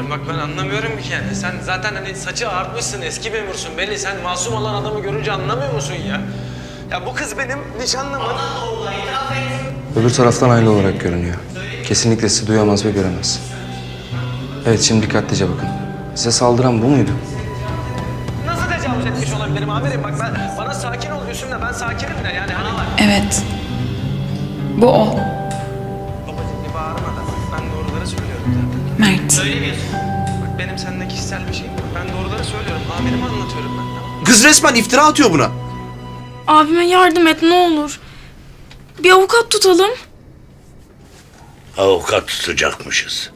amirim bak ben anlamıyorum ki yani. Sen zaten hani saçı artmışsın, eski memursun belli. Sen masum olan adamı görünce anlamıyor musun ya? Ya bu kız benim nişanlımın. Öbür taraftan aile olarak görünüyor. Kesinlikle sizi duyamaz ve göremez. Evet şimdi dikkatlice bakın. Size saldıran bu muydu? Nasıl tecavüz etmiş olabilirim amirim? Bak ben, bana sakin ol diyorsun da ben sakinim de yani hani... Evet. Bu o. Mert. Söylemiyorsun. Bak benim seninle kişisel bir şeyim yok. Ben doğruları söylüyorum. Amirime anlatıyorum ben. Tamam. Kız resmen iftira atıyor buna. Abime yardım et ne olur. Bir avukat tutalım. Avukat tutacakmışız.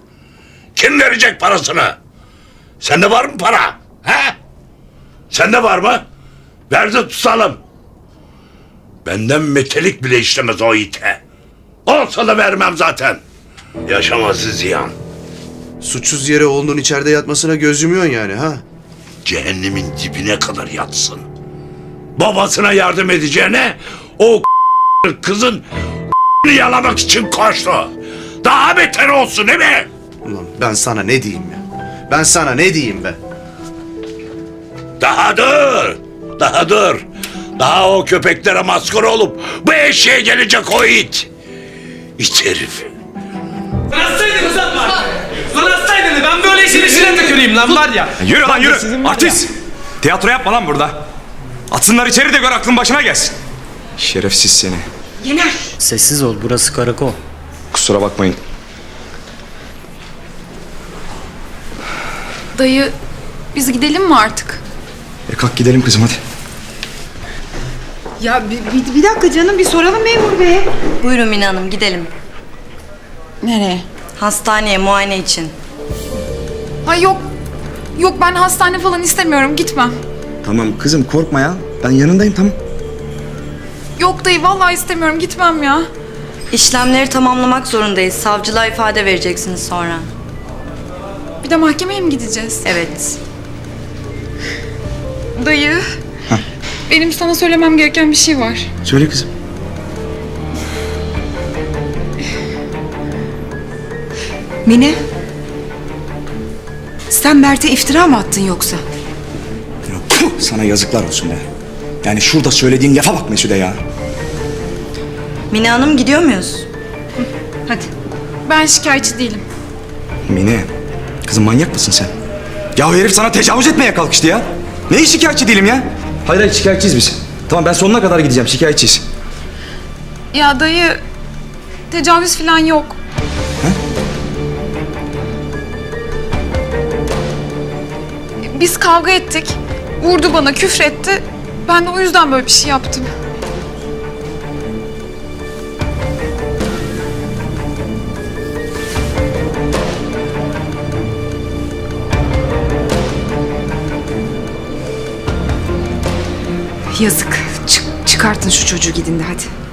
Kim verecek parasını? Sende var mı para? He? Sende var mı? Ver de tutalım. Benden metelik bile işlemez o ite. Olsa da vermem zaten. Yaşaması ziyan. Suçsuz yere oğlunun içeride yatmasına göz yumuyorsun yani ha? Cehennemin dibine kadar yatsın. Babasına yardım edeceğine o kızın yalamak için koştu. Daha beter olsun değil mi? Ulan ben sana ne diyeyim ya? Ben sana ne diyeyim be? Daha dur. Daha dur. Daha o köpeklere maskara olup bu eşeğe gelecek o it. İt herif. Böyle işin içine tüküreyim lan var ya. Yürü lan yürü. sizin var Artist. Tiyatro yapma lan burada. Atsınlar içeri de gör aklın başına gelsin. Şerefsiz seni. Sessiz ol burası karakol. Kusura bakmayın. Dayı biz gidelim mi artık? E kalk gidelim kızım hadi. Ya bir, bir, bir dakika canım bir soralım memur beye. Buyurun Mine Hanım gidelim. Nereye? Hastaneye muayene için. Ay yok. Yok ben hastane falan istemiyorum gitmem. Tamam kızım korkma ya. Ben yanındayım tamam. Yok dayı vallahi istemiyorum gitmem ya. İşlemleri tamamlamak zorundayız. Savcılığa ifade vereceksiniz sonra. Bir de mahkemeye mi gideceğiz? Evet. Dayı. Benim sana söylemem gereken bir şey var. Söyle kızım. Mine. Sen Mert'e iftira mı attın yoksa? Ya, puh, sana yazıklar olsun be. Yani şurada söylediğin lafa bak Mesude ya. Mine Hanım gidiyor muyuz? Hadi. Ben şikayetçi değilim. Mine. Kızım manyak mısın sen? Ya o herif sana tecavüz etmeye kalkıştı ya. Neyi şikayetçi değilim ya? Hayır hayır şikayetçiyiz biz. Tamam ben sonuna kadar gideceğim şikayetçiyiz. Ya dayı tecavüz falan yok. Biz kavga ettik. Vurdu bana, küfretti. Ben de o yüzden böyle bir şey yaptım. Yazık. Çık, çıkartın şu çocuğu gidin de hadi.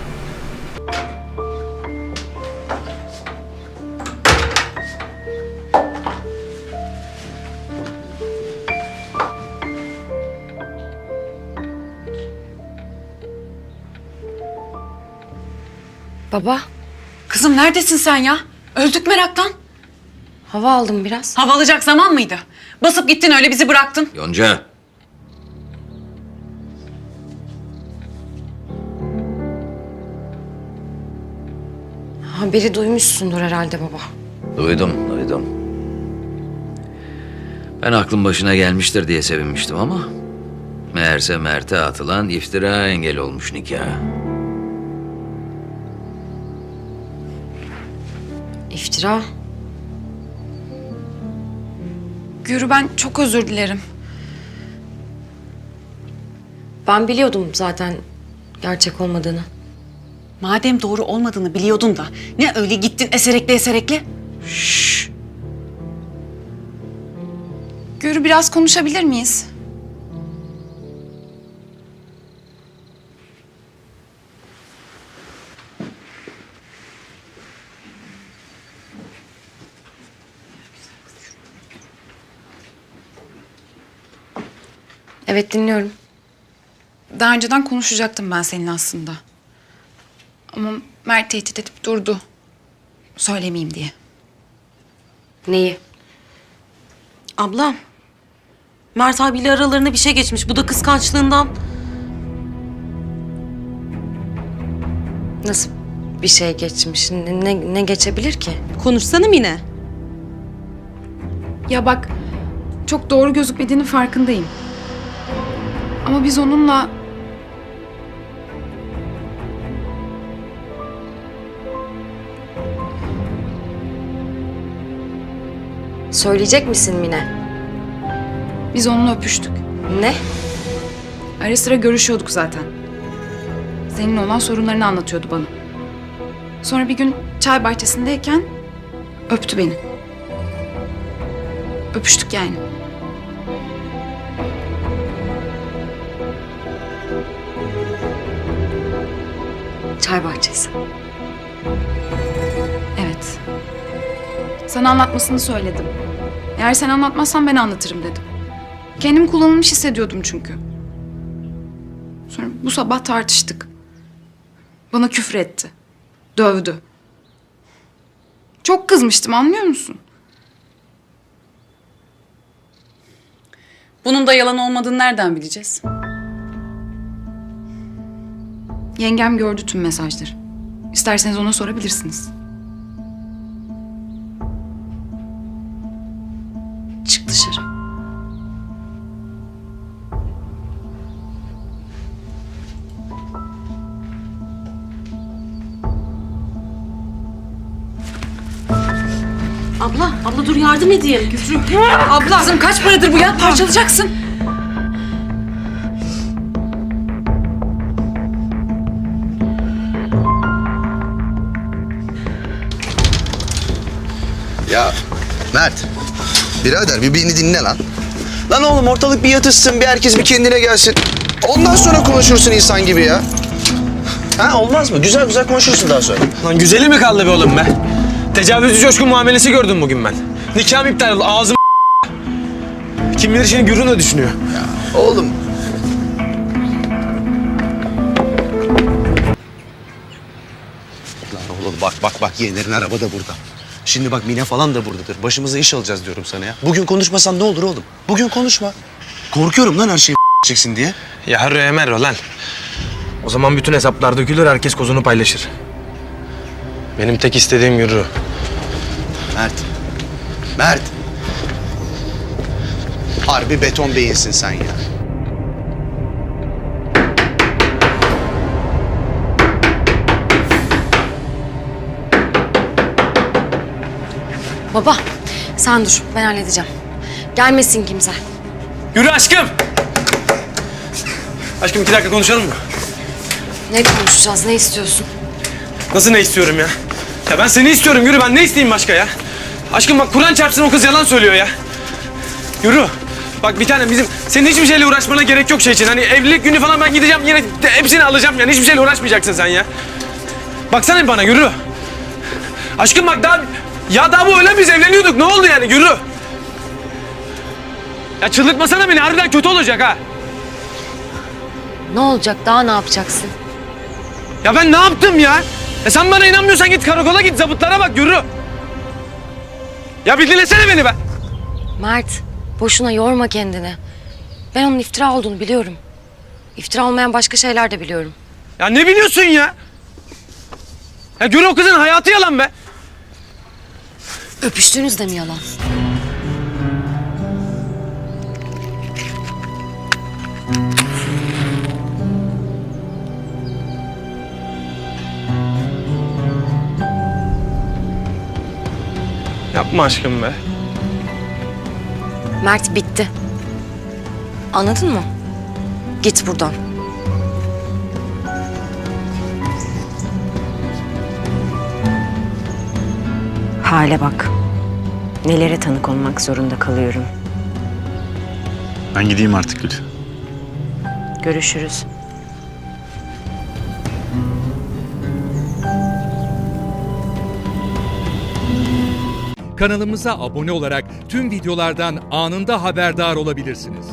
Baba, Kızım neredesin sen ya? Öldük meraktan. hava aldım biraz. Hava alacak zaman mıydı? Basıp gittin öyle bizi bıraktın. Yonca. Haberi duymuşsundur herhalde baba. Duydum, duydum. Ben aklım başına gelmiştir diye sevinmiştim ama... Meğerse Mert'e atılan iftira engel olmuş nikah. İftira. Gürü ben çok özür dilerim. Ben biliyordum zaten gerçek olmadığını. Madem doğru olmadığını biliyordun da ne öyle gittin eserekle eserekle? Gürü biraz konuşabilir miyiz? Evet dinliyorum. Daha önceden konuşacaktım ben seninle aslında. Ama Mert tehdit edip durdu. Söylemeyeyim diye. Neyi? Ablam. Mert abiyle aralarında bir şey geçmiş. Bu da kıskançlığından. Nasıl bir şey geçmiş? Ne, ne, ne geçebilir ki? Konuşsana Mine. Ya bak çok doğru gözükmediğinin farkındayım. Ama biz onunla Söyleyecek misin Mine? biz onunla öpüştük. Ne? Ara sıra görüşüyorduk zaten. Senin olan sorunlarını anlatıyordu bana. Sonra bir gün çay bahçesindeyken öptü beni. Öpüştük yani. Çay bahçesi. Evet. Sana anlatmasını söyledim. Eğer sen anlatmazsan ben anlatırım dedim. Kendimi kullanılmış hissediyordum çünkü. Sonra bu sabah tartıştık. Bana küfür etti. Dövdü. Çok kızmıştım anlıyor musun? Bunun da yalan olmadığını nereden bileceğiz? Yengem gördü tüm mesajları. İsterseniz ona sorabilirsiniz. Çık dışarı. Abla, abla dur yardım edeyim. Güfrü. Abla. Kızım kaç paradır bu ya? Parçalayacaksın. Ya Mert. Birader bir beni dinle lan. Lan oğlum ortalık bir yatışsın bir herkes bir kendine gelsin. Ondan sonra konuşursun insan gibi ya. Ha olmaz mı? Güzel güzel konuşursun daha sonra. Lan güzeli mi kaldı be oğlum be? Tecavüzcü coşkun muamelesi gördüm bugün ben. Nikahım iptal oldu. Ağzım Kim bilir şimdi Gürün ne düşünüyor? Oğlum Lan oğlum bak bak bak yeğenlerin araba da burada. Şimdi bak Mine falan da buradadır. Başımıza iş alacağız diyorum sana ya. Bugün konuşmasan ne olur oğlum? Bugün konuşma. Korkuyorum lan her şeyi çeksin diye. Ya hırro emerro lan. O zaman bütün hesaplar dökülür, herkes kozunu paylaşır. Benim tek istediğim yürü. Mert. Mert. Harbi beton beyinsin sen ya. Baba sen dur ben halledeceğim. Gelmesin kimse. Yürü aşkım! Aşkım iki dakika konuşalım mı? Ne konuşacağız ne istiyorsun? Nasıl ne istiyorum ya? Ya ben seni istiyorum yürü ben ne isteyeyim başka ya? Aşkım bak Kur'an çarpsın o kız yalan söylüyor ya. Yürü. Bak bir tane bizim senin hiçbir şeyle uğraşmana gerek yok şey için. Hani evlilik günü falan ben gideceğim yine de hepsini alacağım yani hiçbir şeyle uğraşmayacaksın sen ya. Baksana bana yürü. Aşkım bak daha ya daha bu öyle biz evleniyorduk ne oldu yani yürü. Ya çıldırtmasana beni harbiden kötü olacak ha. Ne olacak daha ne yapacaksın? Ya ben ne yaptım ya? E sen bana inanmıyorsan git karakola git zabıtlara bak yürü. Ya bir dinlesene beni be. Mert boşuna yorma kendini. Ben onun iftira olduğunu biliyorum. İftira olmayan başka şeyler de biliyorum. Ya ne biliyorsun ya? Ya göre o kızın hayatı yalan be. Öpüştüğünüz de mi yalan? Yapma aşkım be. Mert bitti. Anladın mı? Git buradan. Hale bak. Nelere tanık olmak zorunda kalıyorum. Ben gideyim artık Gül. Görüşürüz. Kanalımıza abone olarak tüm videolardan anında haberdar olabilirsiniz.